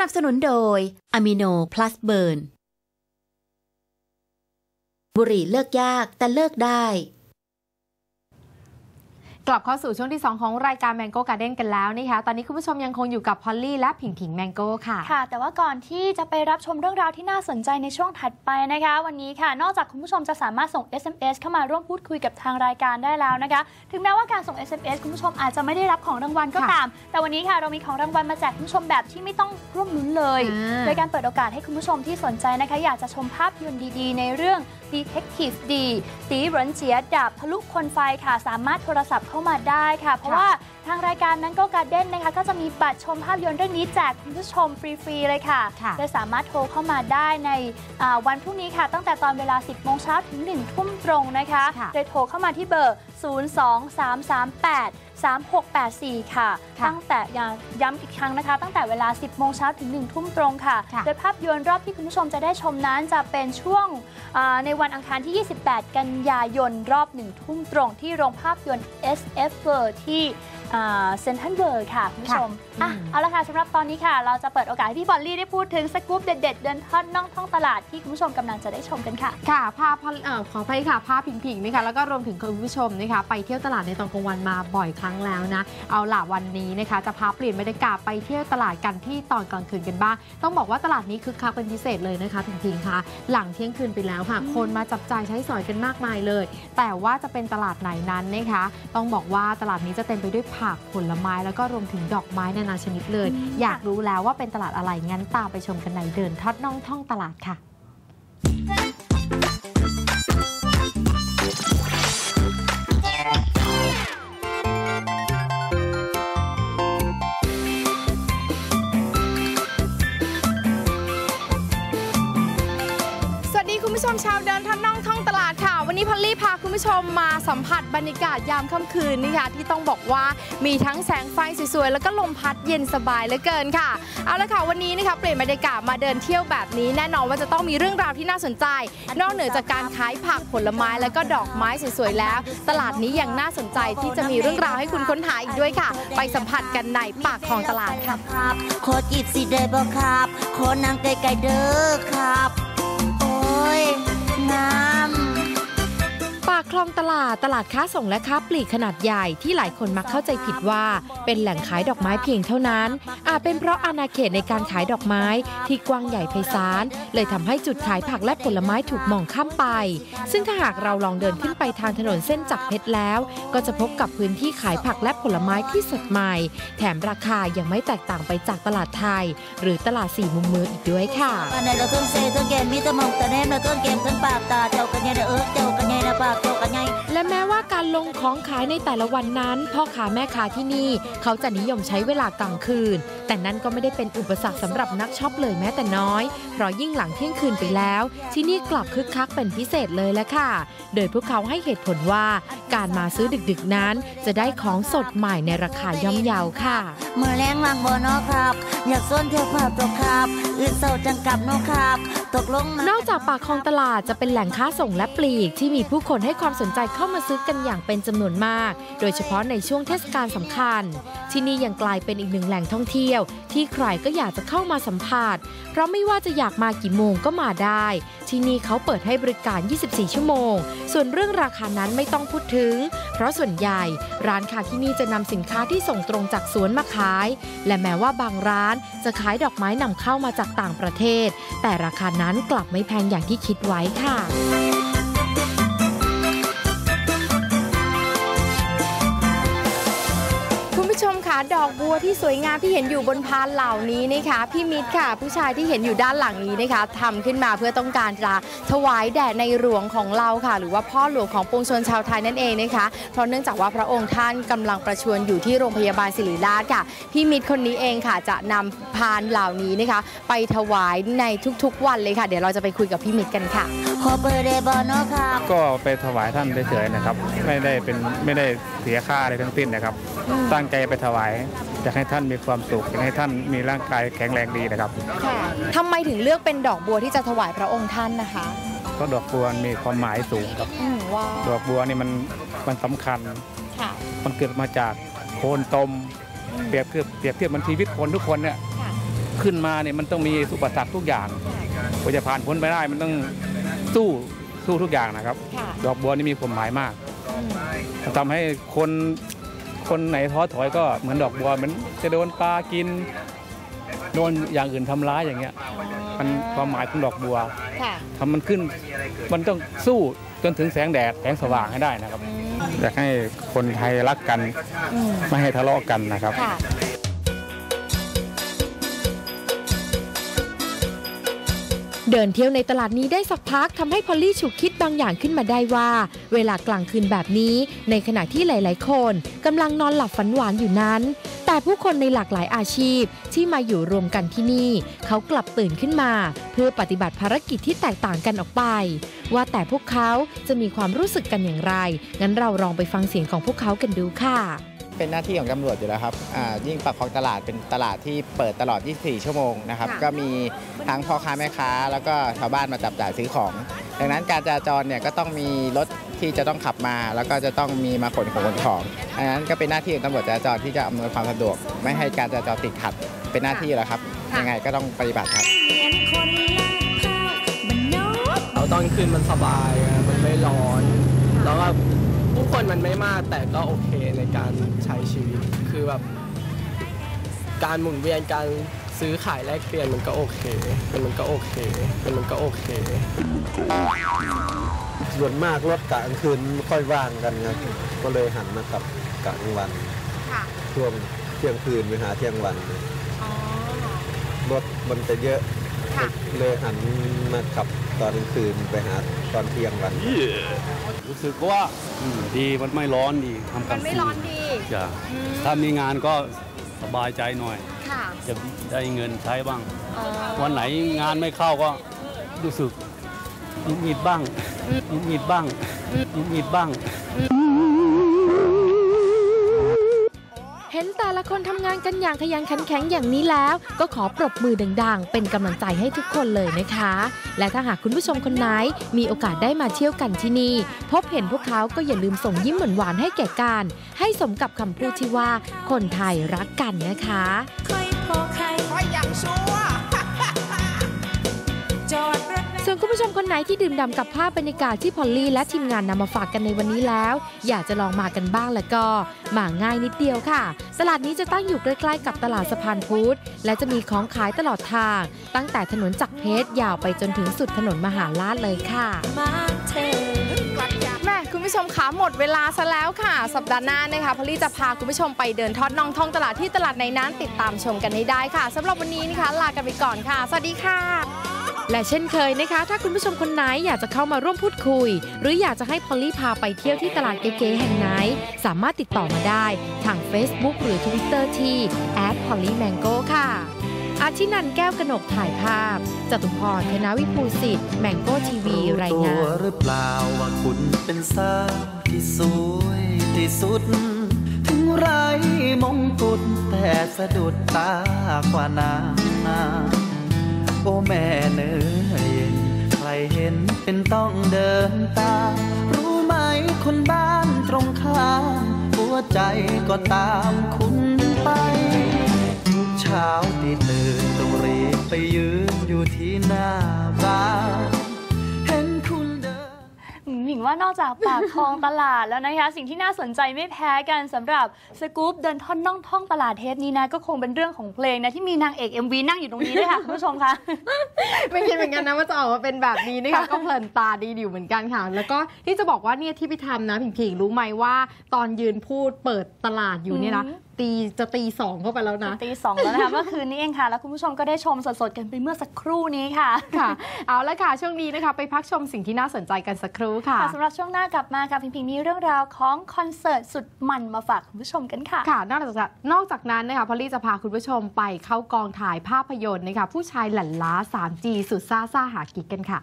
นับสนุนโดยอะมิโนพลัสเบิร์นบุหรี่เลิกยากแต่เลิกได้ กลับเข้าสู่ช่วงที่ 2 ของรายการ Mango Garden กันแล้วนะคะตอนนี้คุณผู้ชมยังคงอยู่กับพอลลี่และผิงผิงแมงโก้ค่ะ ค่ะ แต่ว่าก่อนที่จะไปรับชมเรื่องราวที่น่าสนใจในช่วงถัดไปนะคะ วันนี้ค่ะ นอกจากคุณผู้ชมจะสามารถส่ง SMS เข้ามาร่วมพูดคุยกับทางรายการได้แล้วนะคะ ถึงแม้ว่าการส่ง SMS คุณผู้ชมอาจจะไม่ได้รับของรางวัลก็ค่ะตาม แต่วันนี้ค่ะเรามีของรางวัลมาแจกคุณผู้ชมแบบที่ไม่ต้องร่วมลุ้นเลยอ่าโดยการเปิดโอกาสให้คุณผู้ชมที่สนใจนะคะ อยากจะชมภาพยนตร์ดีๆ ในเรื่อง Detective D ตีเหรินเจียดาบทะลุคนไฟค่ะสามารถโทรศัพท์เข้ามาได้ค่ะ เพราะว่าทางรายการ Mango Garden นะคะ ก็จะมีบัตรชมภาพยนตร์เรื่องนี้แจกคุณผู้ชมฟรีๆเลยค่ะค่ะโดยสามารถโทรเข้ามาได้ในอ่าวันพรุ่งนี้ค่ะ ตั้งแต่ตอนเวลา 10โมงเช้าถึง1ทุ่มตรงนะคะค่ะโดยโทรเข้ามาที่เบอร์02338 3684 ค่ะค่ะตั้งแต่ย้ำย้ำอีกครั้งนะคะ ตั้งแต่เวลา 10 โมงเช้าถึง 1 ทุ่มตรงค่ะค่ะโดยภาพยนตร์รอบที่คุณผู้ชมจะได้ชมนั้นจะเป็นช่วงอ่าในวันอังคารที่ 28 กันยายนรอบ 1 ทุ่มตรงที่โรงภาพยนตร์ SF World ที่ เซนทันเวิร์ค่ะคุณผู้ชมค่ะอะอืมเอาละค่ะสำหรับตอนนี้ค่ะ เราจะเปิดโอกาสให้พี่บอลลี่ได้พูดถึงสกู๊ปเด็ด ๆ เดินทอดน่องท่องตลาดที่คุณผู้ชมกำลังจะได้ชมกันค่ะ ค่ะพาพอลเอ่อขอไปค่ะพาผิงผิงนะคะแล้วก็รวมถึงคุณผู้ชมนะคะไปเที่ยวตลาดในตอนกลางวันมาบ่อยครั้งแล้วนะ เอาล่ะวันนี้นะคะจะพาเปลี่ยนบรรยากาศไปเที่ยวตลาดกันที่ตอนกลางคืนกันบ้างต้องบอกว่าตลาดนี้คึกคักเป็นพิเศษเลยนะคะผิงผิงคะหลังเที่ยงคืนไปแล้วค่ะ คนมาจับจ่ายใช้สอยกันมากมายเลย แต่ว่าจะเป็นตลาดไหนนั้นนะคะ ต้องบอกว่าตลาดนี้จะเต็มไปด้วยผักผลไม้แล้วก็รวมถึงดอกไม้นานาชนิดเลยอืมอยากรู้แล้วว่าเป็นตลาดอะไรงั้นตามไปชมกันในเดินทอดน่องท่องตลาดค่ะ สวัสดีคุณผู้ชมชาวเดินท่านน่องท่องตลาดค่ะ วันนี้พอลลี่พาคุณผู้ชมมาสัมผัสบรรยากาศยามค่ำคืนนี่ค่ะที่ต้องบอกว่ามีทั้งแสงไฟสวยๆ แล้วก็ลมพัดเย็นสบายเหลือเกินค่ะ เอาละค่ะวันนี้นะคะเปลี่ยนบรรยากาศมาเดินเที่ยวแบบนี้แน่นอนว่าจะต้องมีเรื่องราวที่น่าสนใจ นอกเหนือจากการขายผักผลไม้แล้วก็ดอกไม้สวยๆแล้ว ตลาดนี้ยังน่าสนใจที่จะมีเรื่องราวให้คุณค้นหาอีกด้วยค่ะ ไปสัมผัสกันในปากของตลาดค่ะครับขอจีบสิได้บ่ครับขอนางไกลๆเด้อครับ ยน้ำ ปากคลองตลาดตลาดค้าส่งและค้าปลีกขนาดใหญ่ที่หลายคนมักเข้าใจผิดว่า เป็นแหล่งขายดอกไม้เพียงเท่านั้น อาจเป็นเพราะอาณาเขตในการขายดอกไม้ที่กว้างใหญ่ไพศาลเลยทำให้จุดขายผักและผลไม้ถูกมองข้ามไป ซึ่งถ้าหากเราลองเดินขึ้นไปทางถนนเส้นจักรเพชรแล้ว ก็จะพบกับพื้นที่ขายผักและผลไม้ที่สดใหม่ แถมราคายังไม่แตกต่างไปจากตลาดไทย หรือตลาดสี่มุมเมืองอีกด้วยค่ะอั นไหนเราต้องเซต้องแกมมีแตะมองตะแนมเรากมทั้งปากตกันไงและแม้ว่าการลงของขายในแต่ละวันนั้น พ่อค้าแม่ค้าที่นี่ เขาจะนิยมใช้เวลากลางคืน แต่นั่นก็ไม่ได้เป็นอุปสรรคสำหรับนักช็อปเลยแม้แต่น้อย เพราะยิ่งหลังเที่ยงคืนไปแล้ว ที่นี่กลับคึกคักเป็นพิเศษเลยละค่ะ โดยพวกเขาให้เหตุผลว่า การมาซื้อดึกๆนั้น จะได้ของสดใหม่ในราคาย่อมเยาค่ะเมื่อแรงวางบนอครับ อยากส้นเที่ยวภาพตกครับ อื่นเศร้าจังกับนอครับตกลงนอกจากปากคลองตลาดจะเป็นแหล่งค้าส่งและปลีก ที่มีผู้คนให้ความสนใจเข้ามาซื้อกันอย่างเป็นจำนวนมาก โดยเฉพาะในช่วงเทศกาลสำคัญ ที่นี่ยังกลายเป็นอีกหนึ่งแหล่งท่องเที่ยว ที่ใครก็อยากจะเข้ามาสัมผัส เพราะไม่ว่าจะอยากมากี่โมงก็มาได้ ที่นี่เขาเปิดให้บริการ 24 ชั่วโมง ส่วนเรื่องราคานั้นไม่ต้องพูดถึง เพราะส่วนใหญ่ ร้านค้าที่นี่จะนำสินค้าที่ส่งตรงจากสวนมาขาย และแม้ว่าบางร้านจะขายดอกไม้นำเข้ามาจากต่างประเทศ แต่ราคานั้นกลับไม่แพงอย่างที่คิดไว้ค่ะ ดอกบัวที่สวยงามที่เห็นอยู่บนพานเหล่านี้นะคะพี่มิตรค่ะ ผู้ชายที่เห็นอยู่ด้านหลังนี้นะคะทำขึ้นมาเพื่อต้องการจะถวายแด่ในหลวงของเราค่ะ หรือว่าพ่อหลวงของปวงชนชาวไทยนั่นเองนะคะเพราะเนื่องจากว่าพระองค์ท่านกำลังประชวรอยู่ที่โรงพยาบาลศิริราชค่ะพี่มิตรคนนี้เองค่ะ จะนำพานเหล่านี้นะคะ ไปถวายในทุกๆ วันเลยค่ะ เดี๋ยวเราจะไปคุยกับพี่มิตรกันค่ะขอเบอร์ได้บ่เนอครับก็ไปถวายท่านเฉยๆนะครับ ไม่ได้เป็นไม่ได้เสียค่าอะไรทั้งสิ้นนะครับ ตั้งใจไปถวายอยากให้ท่านมีความสุขอยากให้ท่านมีร่างกายแข็งแรงดีนะครับค่ะทำไมถึงเลือกเป็นดอกบัวที่จะถวายพระองค์ท่านนะคะเพราะดอกบัวมีความหมายสูงครับอืมว่าดอกบัวนี่มันมันสำคัญค่ะมันเกิดมาจากโคนตมเปรียบเทียบเปรียบเทียบเหมันชีวิตคนทุกคนเนี่ยค่ะขึ้นมาเนี่ยมันต้องมีอุปสรรคทุกอย่างกว่าจะผ่านพ้นไปได้มันต้องสู้สู้ทุกอย่างนะครับค่ะดอกบัวนี่มีความหมายมากทำให้คน คนไหนท้อถอยก็เหมือนดอกบัวเหมือนจะโดนปลากิน โดนอย่างอื่นทำร้ายอย่างเงี้ย มันความหมายของดอกบัวค่ะทำมันขึ้น มันต้องสู้จนถึงแสงแดดแสงสว่างให้ได้นะครับอยากให้คนไทยรักกัน ไม่ให้ทะเลาะกันนะครับ เดินเที่ยวในตลาดนี้ได้สักพักทำให้พอลลี่ฉุกคิดบางอย่างขึ้นมาได้ว่า เวลากลางคืนแบบนี้ ในขณะที่หลาย ๆ คนกำลังนอนหลับฝันหวานอยู่นั้น แต่ผู้คนในหลากหลายอาชีพที่มาอยู่รวมกันที่นี่ เขากลับตื่นขึ้นมา เพื่อปฏิบัติภารกิจที่แตกต่างกันออกไป ว่าแต่พวกเขาจะมีความรู้สึกกันอย่างไร งั้นเราลองไปฟังเสียงของพวกเขากันดูค่ะ เป็นหน้าที่ของตำรวจอยู่แล้วครับอ่ายิ่งปากคลองตลาดเป็นตลาดที่เปิดตลอด 24 ชั่วโมงนะครับค่ะก็มีทั้งพ่อค้าแม่ค้า แล้วก็ชาวบ้านมาจับจ่ายซื้อของ ดังนั้นการจราจรเนี่ยก็ต้องมีรถที่จะต้องขับมา แล้วก็จะต้องมีมาขนของขนของดังนั้นก็เป็นหน้าที่ของตำรวจจราจรที่จะอำนวยความสะดวก ไม่ให้การจราจรติดขัด เป็นหน้าที่อยู่แล้วครับ ยังไงก็ต้องปฏิบัติครับเอาตอนคืนมันสบายอะมันไม่ร้อนแล้วก็ ผู้คนมันไม่มากแต่ก็โอเคในการใช้ชีวิต คือแบบการหมุนเวียนการซื้อขายแลกเปลี่ยนมันก็โอเค มันมันก็โอเคมันมันก็โอเค ส่วนมากรถกะกลางคืนไม่ค่อยว่างกันครับก็เลยหันมาขับกะกลางวันค่ะช่วงเที่ยงคืนไปหาเที่ยงวันรถมันจะเยอะ ค่ะเลยหันมาขับตอนกลางคืนไปหาตอนเที่ยงวัน รู้สึกว่าอืมดีมันไม่ร้อนดีทำกัมันนไม่ร้อนดีจ้ะอืมถ้ามีงานก็สบายใจหน่อยค่ะจะได้เงินใช้บ้างอ๋อวันไหนงานไม่เข้าก็รู้สึกหงุดหงิดบ้างหงุดหงิดบ้างหงุดหงิดบ้าง คนทำงานกันอย่างขยันขันแข็งอย่างนี้แล้ว ก็ขอปรบมือดังๆ เป็นกำลังใจให้ทุกคนเลยนะคะ และถ้าหากคุณผู้ชมคนไหน มีโอกาสได้มาเที่ยวกันที่นี่ พบเห็นพวกเขาก็อย่าลืมส่งยิ้มหวานๆให้แก่กัน ให้สมกับคำพูดที่ว่าคนไทยรักกันนะคะ ส่วนคุณผู้ชมคนไหนที่ดื่มด่ำกับภาพบรรยากาศที่พอลลี่และทีมงานนำมาฝากกันในวันนี้แล้ว อยากจะลองมากันบ้างแล้วก็มาง่ายนิดเดียวค่ะ ตลาดนี้จะตั้งอยู่ใกล้ๆกับตลาดสะพานพุทธและจะมีของขายตลอดทาง ตั้งแต่ถนนจักรเพชรยาวไปจนถึงสุดถนนมหาราชเลยค่ะแม่คุณผู้ชมคะหมดเวลาซะแล้วค่ะ สัปดาห์หน้านะคะพอลลี่จะพาคุณผู้ชมไปเดินทอดน่องท่องตลาดที่ตลาดในนั้นติดตามชมกันให้ได้ค่ะสำหรับวันนี้นะคะลากันไปก่อนค่ะ สวัสดีค่ะ และเช่นเคยนะคะ ถ้าคุณผู้ชมคนไหนอยากจะเข้ามาร่วมพูดคุย หรืออยากจะให้พอลลี่พาไปเที่ยวที่ตลาดเก๋ๆแห่งไหน สามารถติดต่อมาได้ ทาง Facebook หรือ Twitter ที่ @pollymango ค่ะ อาชินันแก้วกนกถ่ายภาพ จตุพรธนวิภูสิทธิ์แมงโก้ทีวี รายงานหรือเปล่าว่าคุณเป็นสาวที่สวยที่สุด ถึงไรมงกุฎแต่สะดุดตากว่านางนา เป็นต้องเดินตามรู้ไหมคนบ้านตรงข้ามหัวใจก็ตามคุณไป ทุกเช้าที่ตื่นต้องรีบไปยืนอยู่ที่หน้าบ้าน ว่านอกจากปากคลองตลาดแล้วนะคะ สิ่งที่น่าสนใจไม่แพ้กันสำหรับสกู๊ปเดินท่อนน่องท่องตลาดเทปนี้นะ ก็คงเป็นเรื่องของเพลงนะ ที่มีนางเอก MV นั่งอยู่ตรงนี้ด้วยค่ะ คุณผู้ชมคะไม่คิดเหมือนกันนะว่าจะออกมาเป็นแบบนี้นะคะก็เพลินตาดีอยู่เหมือนกันค่ะ แล้วก็ที่จะบอกว่าเนี่ยที่พี่ทำนะผิงๆรู้ไหมว่า ตอนยืนพูดเปิดตลาดอยู่เนี่ยนะอืม ตีจะตีสองเข้าไปแล้วนะตีสองแล้วนะคะเมื่อคืนนี้เองค่ะ แล้วคุณผู้ชมก็ได้ชมสดๆกันไปเมื่อสักครู่นี้ค่ะค่ะ เอาละค่ะ ช่วงนี้นะคะ ไปพักชมสิ่งที่น่าสนใจกันสักครู่ค่ะค่ะสำหรับช่วงหน้ากลับมาค่ะพิงพิงมีเรื่องราวของคอนเสิร์ตสุดมันมาฝากคุณผู้ชมกันค่ะค่ะ นอกจากนอกจากนั้นนะคะพอลลี่จะพาคุณผู้ชมไปเข้ากองถ่ายภาพยนตร์นะคะผู้ชายหลั่นล้า 3G สุดซ่าซ่าหากิกกันค่ะ